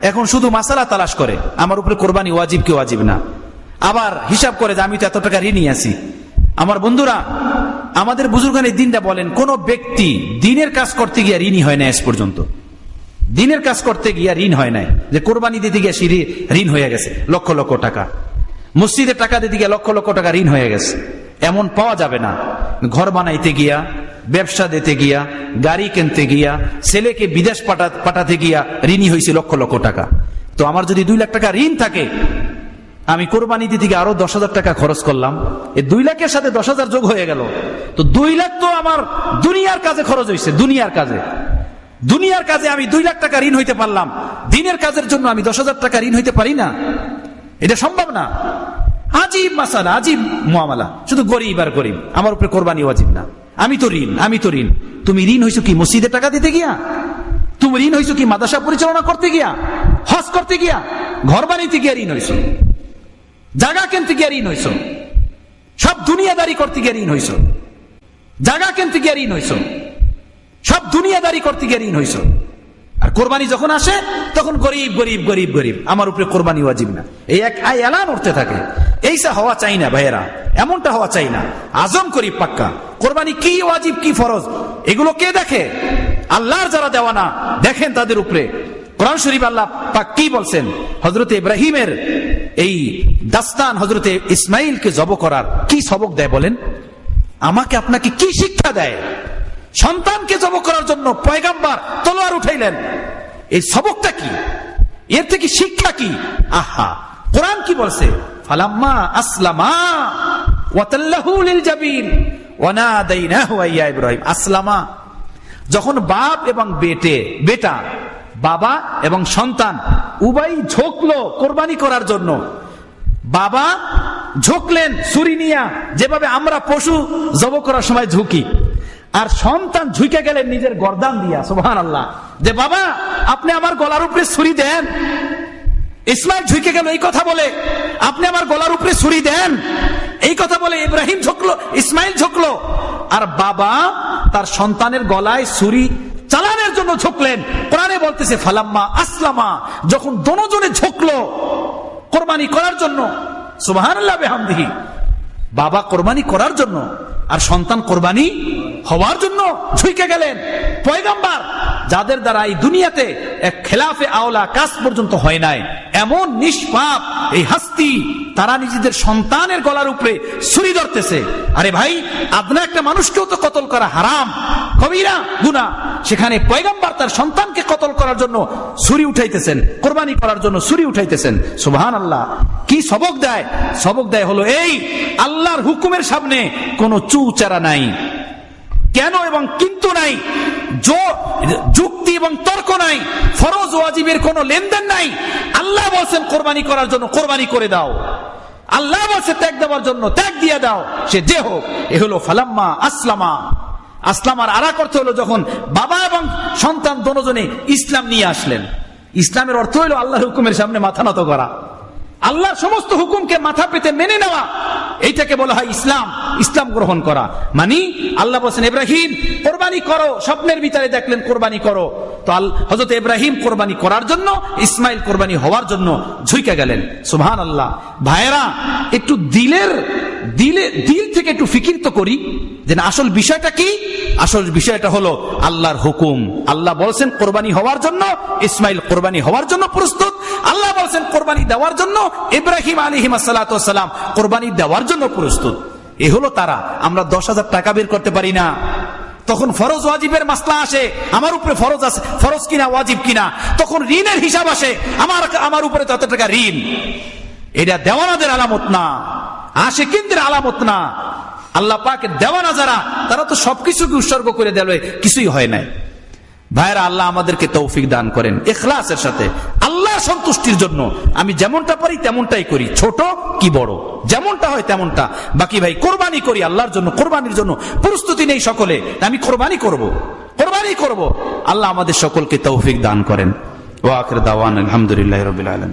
এখন শুধু মাসালা তালাশ করে। আমার উপরে কোরবানি ওয়াজিব কি ওয়াজিব না। আবার হিসাব করে যে আমি তো এত টাকা ঋণই আছি। আমার বন্ধুরা, আমাদের বুজুর্গান এই দিনটা বলেন, কোন ব্যক্তি দিনের কাজ করতে গিয়ে ঋণই হয় না আজ পর্যন্ত। দিনের কাজ করতে গিয়া ঋণ হয় নাই। যে কোরবানি দিতে গিয়ে সিঁড়ি ঋণ হয়ে গেছে, লক্ষ লক্ষ টাকা। মসজিদে টাকা দিতে গিয়ে লক্ষ লক্ষ টাকা ঋণ হয়ে গেছে। এমন পাওয়া যাবে না। ঘর বানাইতে গিয়া ব্যবসা দিতে গিয়া, গাড়ি কিনতে গিয়া, ছেলেকে বিদেশ পাঠা- পাঠাতে গিয়া ঋণই হয়েছে লক্ষ লক্ষ টাকা। তো আমার যদি দুই লাখ টাকা ঋণ থাকে, আমি কোরবানি দিতে গিয়ে আরও দশ হাজার টাকা খরচ করলাম, এই দুই লাখের সাথে দশ হাজার যোগ হয়ে গেল। তো দুই লাখ তো আমার দুনিয়ার কাজে খরচ হয়েছে দুনিয়ার কাজে। দুনিয়ার কাজে আমি দুই লাখ টাকা ঋণ হইতে পারলাম, দিনের কাজের জন্য আমি দশ হাজার টাকা ঋণ হইতে পারি না। এটা সম্ভব না। আজীব মাসালা, আজীব মহামালা শুধু গরিব আর গরিব, আমার উপরে কোরবানি ওয়াজিব না। আমি তো ঋণ, আমি তো ঋণ। তুমি ঋণ হয়েছো কি মসজিদে টাকা দিতে গিয়া? তুমি ঋণ হয়েছো কি মাদাসা পরিচালনা করতে গিয়া? হজ করতে গিয়া? ঘর বানিতে গিয়া ঋণ হয়েছো জাগা কিনতে গিয়া ঋণ হয়েছো সব দুনিয়াদারি করতে গিয়া ঋণ হয়েছ জাগা কিনতে গিয়া ঋণ হয়েছ সব দুনিয়াদারি করতে গিয়ে ঋণ হইছ। আর কোরবানি যখন আসে, তখন গরিব গরিব গরিব গরিব। আমার উপরে কোরবানি ওয়াজিব না। এই এক আই এলান উঠতে থাকে। এইসা হওয়া চাই না ভাইয়েরা। এমনটা হওয়া চাই না। আজম করি পাক্কা। কোরবানি কি ওয়াজিব, কি ফরজ? এগুলো কে দেখে? আল্লাহর যারা দেওয়া না দেখেন তাদের উপরে। কোরআন শরীফ আল্লাহ পাক কি বলছেন? হজরত ইব্রাহিমের এই দাস্তান হজরতে ইসমাইলকে জব করার কি সবক দেয় বলেন? আমাকে আপনাকে কি শিক্ষা দেয়? সন্তানকে জব করার জন্য পয়গাম্বার তলোয়ার উঠাইলেন। এই সবকটা কি? এর থেকে শিক্ষা কি? আহা, কোরআন কি বলছে? ফালাম্মা আসলামা ইব্রাহিম। আসলামা, যখন বাপ এবং বেটে, বেটা, বাবা এবং সন্তান উভয় ঝোঁকলো কোরবানি করার জন্য, বাবা ঝুঁকলেন, ছুরি নিয়া, যেভাবে আমরা পশু জব করার সময় ঝুঁকি। আর সন্তান ঝুঁকে গেলেন নিজের গরদান দিয়া সুবহান আল্লাহ যে বাবা, আপনি আমার গলার উপরে ছুরি দেন। ইসমাইল ঝুঁকে গেল, এই কথা বলে, আপনি আমার গলার উপরে ছুরি দেন। এই কথা বলে ইব্রাহিম ঝুঁকলো, ইসমাইল ঝুঁকলো। আর বাবা তার সন্তানের গলায় ছুরি চালানোর জন্য ঝুঁকলেন। কোরআনে বলতেছে, ফালাম্মা আসলামা। যখন দনোজনে ঝুঁকলো কোরবানি করার জন্য বিহামদিহি। বাবা কোরবানি করার জন্য, আর সন্তান কোরবানি হওয়ার জন্য ঝুঁকে গেলেন। পয়গাম্বার, যাদের দ্বারা এই দুনিয়াতে এক খেলাফে আওলা কাজ পর্যন্ত হয় নাই, এমন নিষ্পাপ এই হাস্তি, তারা নিজেদের সন্তানের গলার উপরে ছুরি ধরতেছে। আরে ভাই, আদনা একটা মানুষকেও তো কতল করা হারাম। কবিরা, গুনা, সেখানে পয়গাম্বার তার সন্তানকে কতল করার জন্য ছুরি উঠাইতেছেন, কোরবানি করার জন্য ছুরি উঠাইতেছেন। সুবহান আল্লাহ কি সবক দেয়? সবক দেয় হলো এই, আল্লাহর হুকুমের সামনে কোনো চু চারা নাই। কেন এবং কিন্তু নাই যুক্তি এবং তর্ক নাই, ফরজ ওয়াজিবের কোনো লেনদেন নাই। আল্লাহ বলছেন, কোরবানি করার জন্য কোরবানি করে দাও। আল্লাহ বলছে, ত্যাগ দেওয়ার জন্য ত্যাগ দিয়ে দাও, সে যে হোক, এ হলো ফালাম্মা আসলামা। আসলামার আরাক অর্থ হলো যখন বাবা এবং সন্তান দনোজনে ইসলাম নিয়ে আসলেন। ইসলামের অর্থ হলো আল্লাহর হুকুমের সামনে মাথা নত করা। আল্লাহর সমস্ত হুকুমকে মাথা পেতে মেনে নেওয়া। এইটাকে বলা হয় ইসলাম। ইসলাম গ্রহণ করা। মানে আল্লাহ বলছেন, ইব্রাহিম, কোরবানি করো। স্বপ্নের ভিতরে দেখলেন, কোরবানি করো। তো হজরত ইব্রাহিম কোরবানি করার জন্য, ইসমাইল কোরবানি হওয়ার জন্য ঝুঁকে গেলেন। সুহান আল্লাহ ভাইয়েরা, একটু দিলের দিলে দিল থেকে একটু ফিকির তো করি, যে আসল বিষয়টা কি? আসল বিষয়টা হলো আল্লাহর হুকুম। আল্লাহ বলছেন, কোরবানি হওয়ার জন্য, ইসমাইল কোরবানি হওয়ার জন্য প্রস্তুত। আল্লাহ বলছেন, কোরবানি দেওয়ার জন্য, ইব্রাহিম আলী হিমাসাল্লাম কোরবানি দেওয়ার জন্য প্রস্তুত। এ হলো তারা। আমরা দশ হাজার টাকা বের করতে পারি না। তখন ফরজ ওয়াজিবের মাসলা আসে, আমার উপরে ফরজ আছে, ফরজ কিনা, ওয়াজিব কিনা? তখন ঋণের হিসাব আসে, আমার আমার উপরে তত টাকা ঋণ। এটা দেওয়ানাদের আলামত না আসে কিন্দের আলামত না। আল্লাহ পাকে দেওয়া না যারা, তারা তো সবকিছুকে উৎসর্গ করে দিল, কিছুই হয় নাই। ভাইরা, আল্লাহ আমাদেরকে তৌফিক দান করেন এখলাসের সাথে। আল্লাহ সন্তুষ্টির জন্য আমি যেমনটা পারি, তেমনটাই করি। ছোট কি বড়? যেমনটা হয় তেমনটা। বাকি ভাই, কোরবানি করি আল্লাহর জন্য, কোরবানির জন্য। প্রস্তুতি নেই সকলে, আমি কোরবানি করব। কোরবানি করব। আল্লাহ আমাদের সকলকে তৌফিক দান করেন। ওয়াকের দাওয়ান, আলহামদুলিল্লাহ রবিল আলম